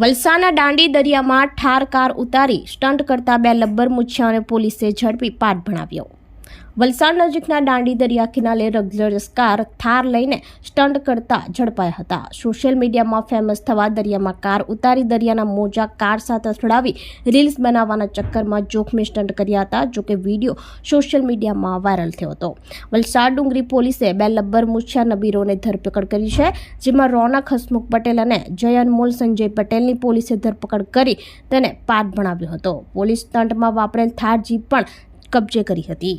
વલસાડના દાંડી દરિયામાં ઠાર કાર ઉતારી સ્ટન્ટ કરતા બે લબ્બર મુછિયાઓને પોલીસે ઝડપી પાઠ ભણાવ્યો. વલસાડ નજીકના દાંડી દરિયા કિનારે રગ્ઝરિયસ કાર થાર લઈને સ્ટન્ટ કરતા ઝડપાયા હતા. સોશિયલ મીડિયામાં ફેમસ થવા દરિયામાં કાર ઉતારી દરિયાના મોજા કાર સાથે અથડાવી રીલ્સ બનાવવાના ચક્કરમાં જોખમી સ્ટન્ટ કર્યા હતા જોકે વીડિયો સોશિયલ મીડિયામાં વાયરલ થયો હતો. વલસાડ ડુંગરી પોલીસે બે લબ્બર મુછિયા નબીરોને ધરપકડ કરી છે, જેમાં રોનક હસમુખ પટેલ અને જયનમોલ સંજય પટેલની પોલીસે ધરપકડ કરી તેને પાઠ ભણાવ્યો હતો. પોલીસ સ્ટન્ટમાં વાપરેલ થાર જીપ પણ કબજે કરી હતી.